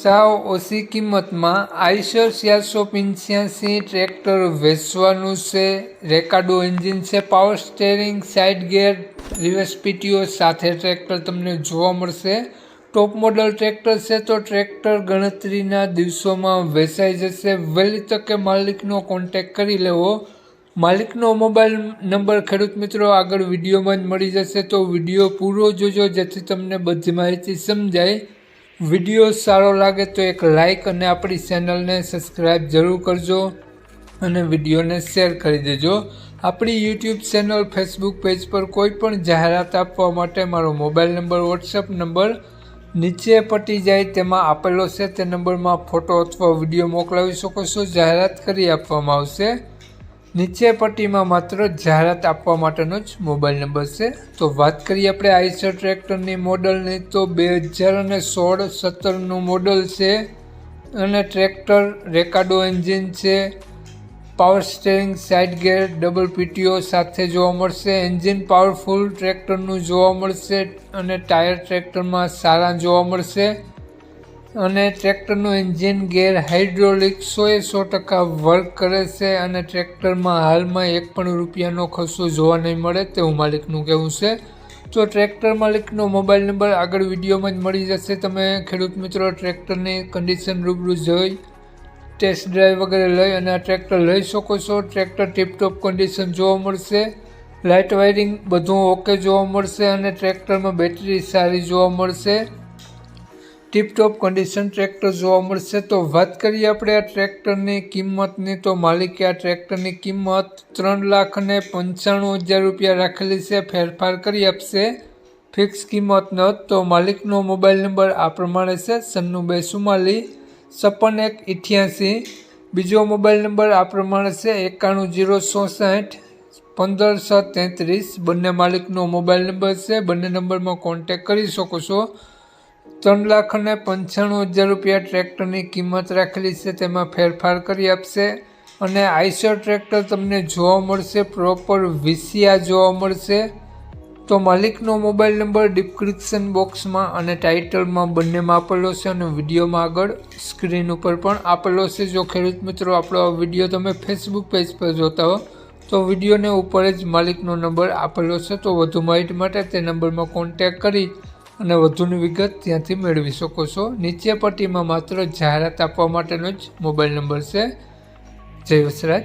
સાવ ઓછી કિંમતમાં આઈશર ચારસો પંચ્યાસી ટ્રેક્ટર વેચવાનું છે. રેકાડો એન્જિન છે power steering side gear reverse PTO સાથે ટ્રેક્ટર તમને જોવા મળશે. ટોપ મોડલ ટ્રેક્ટર છે તો ટ્રેક્ટર ગણતરીના દિવસોમાં વેચાઈ જશે. વહેલી તકે માલિકનો કોન્ટેક કરી લેવો. માલિકનો મોબાઈલ નંબર ખેડૂત મિત્રો આગળ વિડીયોમાં જ મળી જશે. તો વીડિયો પૂરો જોજો જેથી તમને બધી માહિતી સમજાય. વીડિયો સારો લાગે તો એક લાઈક અને આપણી ચેનલને સબસ્ક્રાઈબ જરૂર કરજો અને વિડીયોને શેર કરી દેજો. આપણી યુટ્યુબ ચેનલ, ફેસબુક પેજ પર કોઈ પણ જાહેરાત આપવા માટે મારો મોબાઈલ નંબર વોટ્સઅપ નંબર નીચે પટી જાય તેમાં આપેલો છે. તે નંબરમાં ફોટો અથવા વીડિયો મોકલાવી શકો છો. જાહેરાત કરી આપવામાં આવશે. નીચે પટ્ટીમાં માત્ર જાહેરાત આપવા માટેનો જ મોબાઈલ નંબર છે. તો વાત કરીએ આપણે આઈસર ટ્રેક્ટરની મોડલની, તો બે હજાર અને સોળ સત્તરનું મોડલ છે અને ટ્રેક્ટર રેકાડો એન્જિન છે. Power steering, side gear, double PTO સાથે જોવા મળશે. એન્જિન પાવરફુલ ટ્રેક્ટરનું જોવા મળશે અને ટાયર ટ્રેક્ટરમાં સારા જોવા મળશે. અને ટ્રેક્ટરનું એન્જિન ગેર હાઇડ્રોલિક સોએ સો ટકા વર્ક કરે છે અને ટ્રેક્ટરમાં હાલમાં એક પણ રૂપિયાનો ખર્ચો જોવા નહીં મળે તેવું માલિકનું કહેવું છે. તો ટ્રેક્ટર માલિકનો મોબાઈલ નંબર આગળ વિડીયોમાં જ મળી જશે, તમે ખેડૂત મિત્રો ટ્રેક્ટરની કન્ડિશન રૂબરૂ જોઈ, ટેસ્ટ ડ્રાઈવ વગેરે લઈ અને આ ટ્રેક્ટર લઈ શકો છો. ટ્રેક્ટર ટીપટોપ કન્ડિશન જોવા મળશે, લાઇટ વાયરિંગ બધું ઓકે જોવા મળશે અને ટ્રેક્ટરમાં બેટરી સારી જોવા મળશે. ટીપટોપ કન્ડિશન ટ્રેક્ટર જોવા મળશે. તો વાત કરીએ આપણે આ ટ્રેક્ટરની કિંમતની. તો માલિકે આ ટ્રેક્ટરની કિંમત ત્રણ લાખ અને પંચાણું હજાર રૂપિયા રાખેલી છે. ફેરફાર કરી આપશે. ફિક્સ કિંમત ન તો માલિકનો મોબાઈલ નંબર આ પ્રમાણે છે. સન્નું બે સુમાલી, છપ્પન એક ઇઠ્યાસી. બીજો મોબાઈલ નંબર આ પ્રમાણે છે. એકાણું જીરો ચોસઠ, પંદર છ તેત્રીસ. બંને માલિકનો મોબાઈલ નંબર છે. બંને નંબરમાં કોન્ટેક કરી શકો છો. ત્રણ લાખ અને પંચાણું હજાર રૂપિયા ટ્રેક્ટરની કિંમત રાખેલી છે, તેમાં ફેરફાર કરી આપશે અને આઈસર ટ્રેક્ટર તમને જોવા મળશે, પ્રોપર વિસિયા જોવા મળશે. તો માલિકનો મોબાઈલ નંબર ડિસ્ક્રિપ્શન બોક્સમાં અને ટાઇટલમાં બંનેમાં આપેલો છે અને વિડીયોમાં આગળ સ્ક્રીન ઉપર પણ આપેલો છે. જો ખેડૂત મિત્રો, આપણો આ વીડિયો તમે ફેસબુક પેજ પર જોતા હો, તો વિડીયોને ઉપર જ માલિકનો નંબર આપેલો છે. તો વધુ માહિતી માટે તે નંબરમાં કોન્ટેક કરી અને વધુની વિગત ત્યાંથી મેળવી શકો છો. નીચે પટ્ટીમાં માત્ર જાહેરાત આપવા માટેનો જ મોબાઈલ નંબર છે. જય વસરાજ.